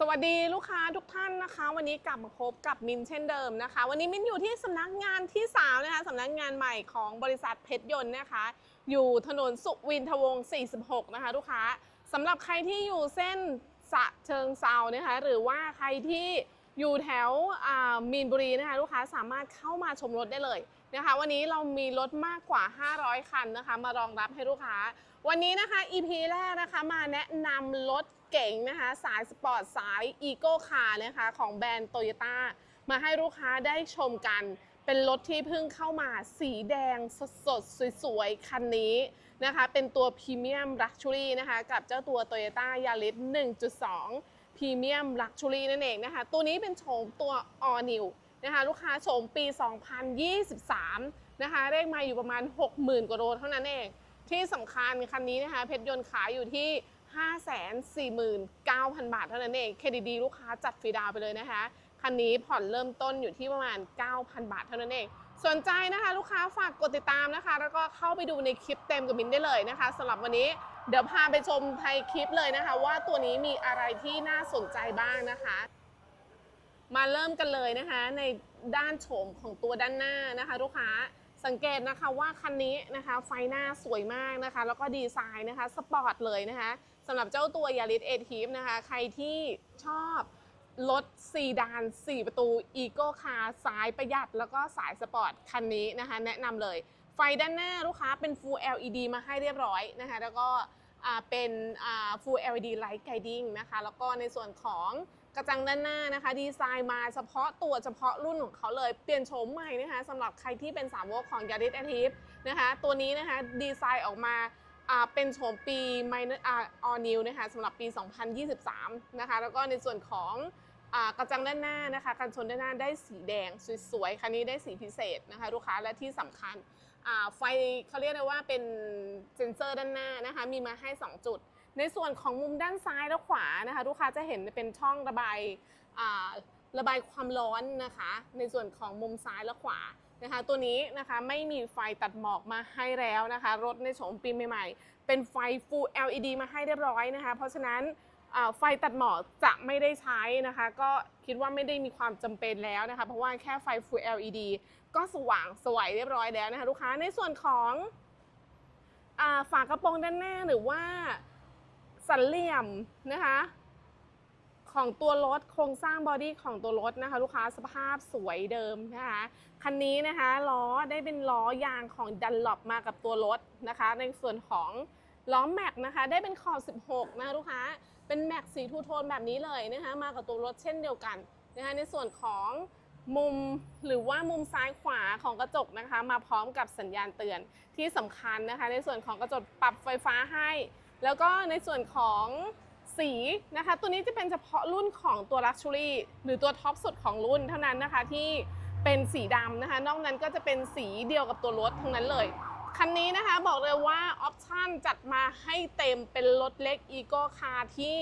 สวัสดีลูกค้าทุกท่านนะคะ วันนี้กลับมาพบกับมินเช่นเดิมนะคะ วันนี้มินอยู่ที่สำนักงานที่3นะคะสำนักงานใหม่ของบริษัทเพชรยนต์นะคะ อยู่ถนนสุวินทวงศ์46 นะคะ ลูกค้าสำหรับใครที่อยู่เส้นสะเชิงเซานะคะ หรือว่าใครที่ อยู่แถวมีนบุรีนะคะลูกค้าสามารถเข้ามาชมรถได้เลยนะคะ วันนี้เรามีรถมากกว่า 500 คันนะคะ มารองรับให้ลูกค้า วันนี้นะคะ EP แรกนะคะมาแนะนำรถเก๋งนะคะสายสปอร์ตสายอีโก้คาร์นะคะของแบรนด์โตโยต้ามาให้ลูกค้าได้ชมกัน เป็นรถที่เพิ่งเข้ามาสีแดงสดๆสวยๆ คันนี้นะคะ เป็นตัวพรีเมียมลักชัวรี่นะคะ กับเจ้าตัว Toyota Yaris 1.2 พรีเมียมลักชัวรี่นั่นเองนะคะ ตัวนี้เป็นโฉมตัว All New นะคะลูกค้าโฉมปี 2023 นะคะเลขมาอยู่ประมาณ 60,000 กว่าโลเท่านั้นเอง ที่สำคัญคันนี้นะคะ เพชรยนต์ขายอยู่ที่ 549,000 บาทเท่านั้นเองเครดิตดีลูกค้าจัดฟรีดาวไปเลยนะคะ คันนี้ผ่อนเริ่มต้นอยู่ที่ประมาณ 9,000 บาทเท่านั้นเอง สนใจนะคะ ลูกค้าฝากกดติดตามนะคะ แล้วก็เข้าไปดูในคลิปเต็มกับมินได้เลยนะคะสำหรับวันนี้ เดี๋ยวพาไปชมไทยคลิปเลยนะคะ ว่าตัวนี้มีอะไรที่น่าสนใจบ้างนะคะ มาเริ่มกันเลยนะคะ ในด้านโฉมของตัวด้านหน้านะคะลูกค้าสังเกตนะคะว่าคันนี้นะคะไฟหน้าสวยมากนะคะ แล้วก็ดีไซน์นะคะสปอร์ตเลยนะคะสำหรับเจ้าตัวยาริสเอทีฟนะคะ ใครที่ชอบรถซีดาน 4 ประตูอีโก้คาร์สายประหยัด แล้วก็สายสปอร์ตคันนี้นะคะ แนะนำเลย ไฟด้านหน้าลูกค้าเป็น Full LED มาให้เรียบร้อยนะคะแล้วก็เป็น Full LED Light Guiding นะคะแล้วก็ในส่วนของกระจังด้านหน้านะคะ ดีไซน์มาเฉพาะตัวเฉพาะรุ่นของเขาเลยเปลี่ยนโฉมใหม่นะคะสำหรับใครที่เป็นสาวกของ Yaris a t i v นะคะตัวนี้นะคะดีไซน์ออกมาเป็นโฉมปี minor อ่า all new นะคะสำหรับปี 2023 นะคะแล้วก็ในส่วนของกระจังด้านหน้านะคะกันชนด้านหน้าได้สีแดงสวยๆคันนี้ได้สีพิเศษนะคะลูกค้าและที่สำคัญ ไฟเขาเรียกได้ว่าเป็นเซ็นเซอร์ด้านหน้านะคะ มีมาให้ 2 จุด ในส่วนของมุมด้านซ้ายและขวานะคะลูกค้าจะเห็นเป็นช่องระบายระบายความร้อนนะคะ ในส่วนของมุมซ้ายและขวานะคะ ตัวนี้นะคะไม่มีไฟตัดหมอกมาให้แล้วนะคะ รถในโฉมปีใหม่ๆ เป็นไฟ Full LED มาให้เรียบร้อยนะคะ เพราะฉะนั้นไฟตัดหมอกจะไม่ได้ใช้นะคะ ก็คิดว่าไม่ได้มีความจำเป็นแล้วนะคะ เพราะว่าแค่ไฟ Full LED ก็สว่างสวยเรียบร้อยแล้วนะคะลูกค้าในส่วนของฝากระโปรงด้านหน้าหรือว่าสันเหลี่ยมนะคะ ของตัวรถโครงสร้างบอดี้ของตัวรถนะคะ ลูกค้าสภาพสวยเดิมนะคะคันนี้นะคะล้อได้เป็นล้อยางของดันหลบมากับตัวรถนะคะ ในส่วนของล้อแม็กนะคะ ได้เป็นขอบ 16 นะคะลูกค้าเป็นแม็กสีทูโทนแบบนี้เลยนะคะ มากับตัวรถเช่นเดียวกันนะคะในส่วนของ มุมหรือว่ามุมซ้ายขวาของกระจกนะคะ มาพร้อมกับสัญญาณเตือนที่สำคัญนะคะ ในส่วนของกระจกปรับไฟฟ้าให้ แล้วก็ในส่วนของสีนะคะ ตัวนี้จะเป็นเฉพาะรุ่นของตัว Luxury หรือตัวท็อปสุดของรุ่นเท่านั้นนะคะที่เป็นสีดำนะคะ นอกนั้นก็จะเป็นสีเดียวกับตัวรถทั้งนั้นเลย คันนี้นะคะบอกเลยว่าออปชั่นจัดมาให้เต็มเป็นรถเล็กอีโก้คาร์ที่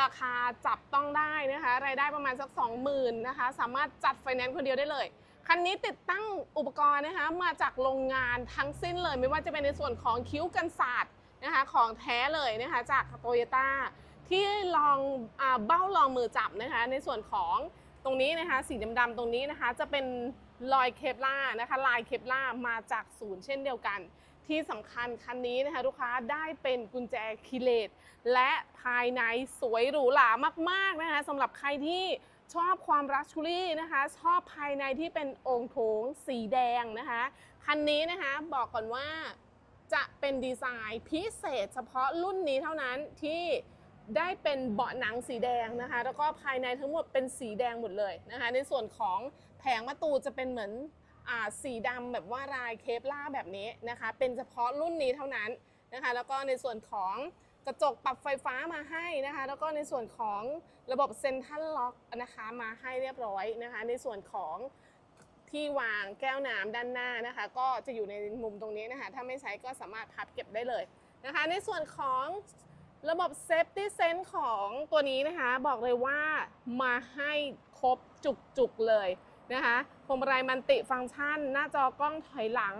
ราคาจับต้องได้นะคะ รายได้ประมาณสัก 20,000นะคะ สามารถจัดไฟแนนซ์คนเดียวได้เลยคันนี้ติดตั้งอุปกรณ์นะคะมาจากโรงงานทั้งสิ้นเลย ไม่ว่าจะเป็นในส่วนของคิ้วกันศาสตร์นะคะของแท้เลยนะคะจากโตโยต้าที่ลองอเบ้าลองมือจับนะคะในส่วนของตรงนี้นะคะสีดำๆตรงนี้นะคะจะเป็นรอยเคปล่านะคะลายเคปล่ามาจากศูนย์เช่นเดียวกัน ที่สำคัญคันนี้นะคะลูกค้าได้เป็นกุญแจคีเลตและภายในสวยหรูหรามากๆนะคะสำหรับใครที่ชอบความรักชูรี่นะคะ ชอบภายในที่เป็นองค์โถงสีแดงนะคะคันนี้นะคะบอกก่อนว่าจะเป็นดีไซน์พิเศษเฉพาะรุ่นนี้เท่านั้นที่ได้เป็นเบาะหนังสีแดงนะคะ แล้วก็ภายในทั้งหมดเป็นสีแดงหมดเลยนะคะ ในส่วนของแผงประตูจะเป็นเหมือน สีดำแบบว่าลายเคปล่าแบบนี้นะคะ เป็นเฉพาะรุ่นนี้เท่านั้นนะคะ แล้วก็ในส่วนของกระจกปรับไฟฟ้ามาให้นะคะ แล้วก็ในส่วนของระบบเซ็นทรัลล็อกนะคะมาให้เรียบร้อยนะคะ ในส่วนของที่วางแก้วน้ำด้านหน้านะคะ ก็จะอยู่ในมุมตรงนี้นะคะ ถ้าไม่ใช้ก็สามารถพับเก็บได้เลยนะคะ ในส่วนของระบบ Safety Sense ของตัวนี้นะคะ บอกเลยว่ามาให้ครบจุกๆเลย นะคะพวงมาลัยมันติฟังก์ชัน หน้าจอกล้องถอยหลัง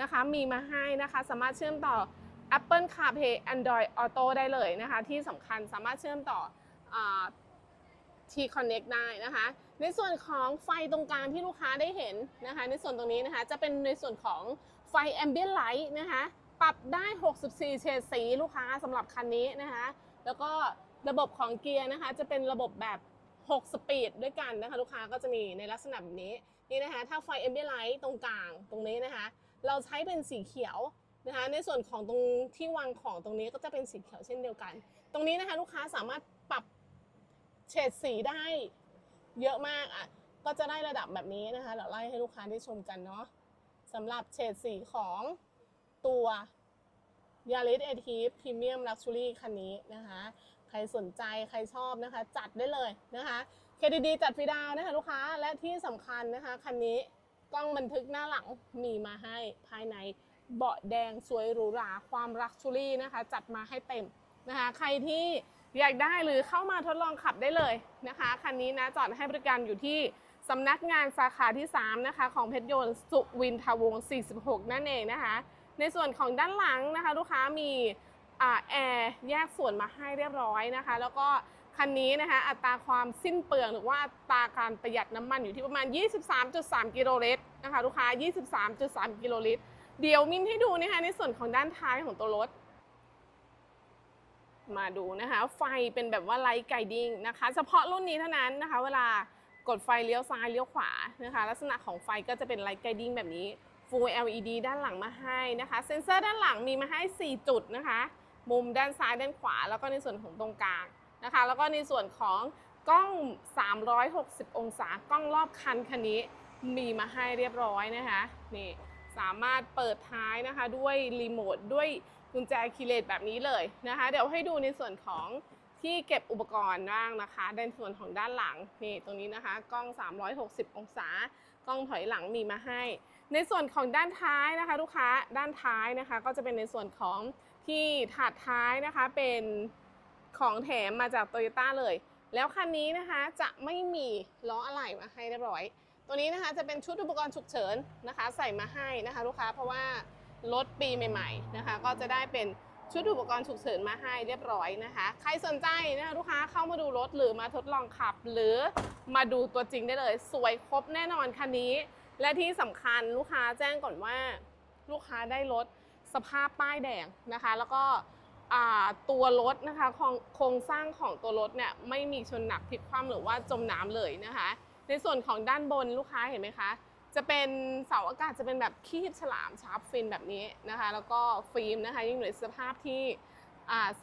นะคะ มีมาให้นะคะ สามารถเชื่อมต่อ Apple CarPlay Android Auto ได้เลยนะคะ ที่สำคัญสามารถเชื่อมต่ออา T-Connect ได้นะคะ ในส่วนของไฟตรงกลางที่ลูกค้าได้เห็นนะคะ ในส่วนตรงนี้นะคะ จะเป็นในส่วนของไฟ Ambient Light นะคะ ปรับได้ 64 เฉดสีลูกค้าสำหรับคันนี้นะคะ แล้วก็ระบบของเกียร์นะคะ จะเป็นระบบแบบ 6 สปีดด้วยกันนะคะลูกค้าก็จะมีในลักษณะแบบนี้นี่นะคะ ถ้าไฟ Ambient Light ตรงกลางตรงนี้นะคะ เราใช้เป็นสีเขียวนะคะ ในส่วนของตรงที่วางของตรงนี้ก็จะเป็นสีเขียวเช่นเดียวกัน ตรงนี้นะคะลูกค้าสามารถปรับเฉดสีได้เยอะมากอะก็จะได้ระดับแบบนี้นะคะเดี๋ยวไล่ให้ลูกค้าได้ชมกันเนาะสำหรับเฉดสีของตัว Yaris a t i v Premium Luxury คันนี้นะคะ รสนใจใครชอบนะคะ จัดได้เลยนะคะ KDD จัดฟรีดาวนะคะลูกค้าและที่สำคัญนะคะคันนี้กล้องบันทึกหน้าหลังมีมาให้ภายในเบาะแดงสวยหรูหราความลักชูรี่นะคะ จัดมาให้เต็มนะคะใครที่อยากได้หรือเข้ามาทดลองขับได้เลยนะคะคันนี้นะจอดให้บริการอยู่ที่สำนักงานสาขาที่ 3 นะคะ ของเพชรยนต์สุวินทวงศ์46 นั่นเองนะคะ ในส่วนของด้านหลังนะคะ ลูกค้ามี แอร์แยกส่วนมาให้เรียบร้อยนะคะ แล้วก็คันนี้นะคะอัตราความสิ้นเปลืองหรือว่าอัตราการประหยัดน้ำมันอยู่ที่ประมาณ 23.3 กิโลลิตรนะคะลูกค้า 23.3 กิโลลิตร เดี๋ยวมินให้ดูนะคะในส่วนของด้านท้ายของตัวรถ มาดูนะคะ ไฟเป็นแบบว่าไลท์ไกดิ้งนะคะ เฉพาะรุ่นนี้เท่านั้นนะคะ เวลากดไฟเลี้ยวซ้ายเลี้ยวขวานะคะ ลักษณะของไฟก็จะเป็นไลท์ไกดิ้งแบบนี้ Full LED ด้านหลังมาให้นะคะ เซ็นเซอร์ด้านหลังมีมาให้ 4 จุดนะคะ มุมด้านซ้ายด้านขวา แล้วก็ในส่วนของตรงกลางนะคะ แล้วก็ในส่วนของกล้อง 360 องศากล้องรอบคันคันนี้มีมาให้เรียบร้อยนะคะนี่สามารถเปิดท้ายนะคะด้วยรีโมทด้วยกุญแจคีเลสแบบนี้เลยนะคะ เดี๋ยวให้ดูในส่วนของที่เก็บอุปกรณ์บ้างนะคะในส่วนของด้านหลังนี่ตรงนี้นะคะ กล้อง 360 องศากล้องถอยหลังมีมาให้ ในส่วนของด้านท้ายนะคะลูกค้าด้านท้ายนะคะ ก็จะเป็นในส่วนของที่ถาดท้ายนะคะเป็นของแถมมาจากโตโยต้าเลย แล้วคันนี้นะคะจะไม่มีล้ออะไหล่มาให้เรียบร้อย ตัวนี้นะคะจะเป็นชุดอุปกรณ์ฉุกเฉินนะคะ ใส่มาให้นะคะ ลูกค้าเพราะว่ารถปีใหม่ๆนะคะ ก็จะได้เป็นชุดอุปกรณ์ฉุกเฉินมาให้เรียบร้อยนะคะ ใครสนใจนะคะลูกค้าเข้ามาดูรถหรือมาทดลองขับ หรือมาดูตัวจริงได้เลย สวยครบแน่นอนคันนี้ และที่สำคัญลูกค้าแจ้งก่อนว่าลูกค้าได้รถสภาพป้ายแดงนะคะ แล้วก็ตัวรถนะคะโครงสร้างของตัวรถเนี่ยไม่มีชนหนักพลิกคว่ำหรือว่าจมน้ำเลยนะคะ ในส่วนของด้านบนลูกค้าเห็นไหมคะ จะเป็นเสาอากาศจะเป็นแบบคีบฉลามชาร์ปฟินแบบนี้นะคะ แล้วก็ฟิล์มนะคะยังอยู่ในสภาพที่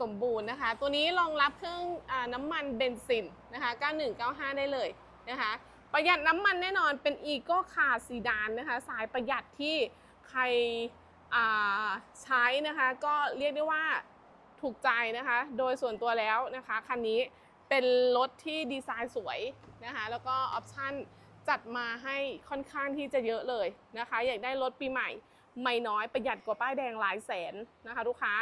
สมบูรณ์นะคะ ตัวนี้รองรับเครื่องอน้ำมันเบนซินนะคะ 9195 ได้เลยนะคะ ประหยัดน้ำมันแน่นอนเป็นอีโก้คาร์ซีดานนะคะ สายประหยัดที่ใครใช้นะคะ ก็เรียกได้ว่าถูกใจนะคะ โดยส่วนตัวแล้วนะคะคันนี้เป็นรถที่ดีไซน์สวยนะคะ แล้วก็ออปชั่นจัดมาให้ค่อนข้างที่จะเยอะเลยนะคะ อยากได้รถปีใหม่ ไม่น้อยประหยัดกว่าป้ายแดงหลายแสนนะคะลูกค้า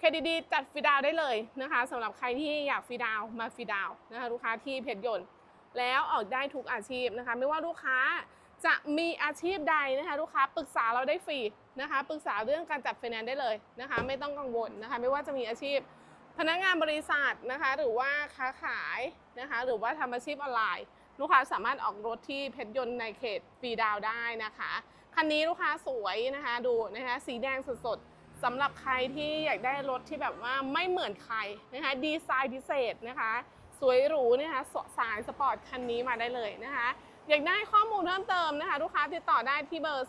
KDD จัดฟีดาวได้เลยนะคะสำหรับใครที่อยากฟีดาวมาฟีดาวน์นะคะลูกค้าที่เพชรยนต์ แล้วออกได้ทุกอาชีพนะคะ ไม่ว่าลูกค้าจะมีอาชีพใดนะคะลูกค้าปรึกษาเราได้ฟรีนะคะปรึกษาเรื่องการจัดไฟแนนซ์ได้เลยนะคะ ไม่ต้องกังวลนะคะไม่ว่าจะมีอาชีพ พนักงานบริษัทนะคะหรือว่าค้าขายนะคะหรือว่าทำอาชีพออนไลน์ ลูกค้าสามารถออกรถที่เพชรยนต์ในเขตฟรีดาวได้นะคะคันนี้ลูกค้าสวยนะคะดูนะคะสีแดงสดๆสำหรับใครที่อยากได้รถที่แบบว่าไม่เหมือนใครนะคะดีไซน์พิเศษนะคะ สวยหรูนะคะสสายสปอร์ตคันนี้มาได้เลยนะคะอยากได้ข้อมูลเพิ่มเติมนะคะลูกค้าติดต่อได้ที่เบอร์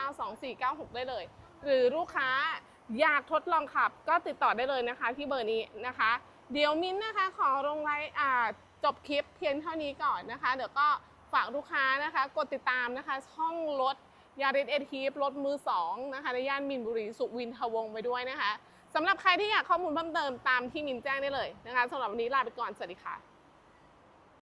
0824692496 ได้เลย หรือลูกค้าอยากทดลองขับก็ติดต่อได้เลยนะคะที่เบอร์นี้นะคะ เดี๋ยวมิ้นนะคะขอลงไลน์จบคลิปเพียงเท่านี้ก่อนนะคะ เดี๋ยวก็ฝากลูกค้านะคะกดติดตามนะคะช่องรถยาริสเอทีฟรถมือสองนะคะในย่านมินบุรีสุวินทวงไปด้วยนะคะ สำหรับใครที่อยากข้อมูลเพิ่มเติมตามที่มินแจ้งได้เลยนะคะสำหรับวันนี้ลาไปก่อน สวัสดีค่ะ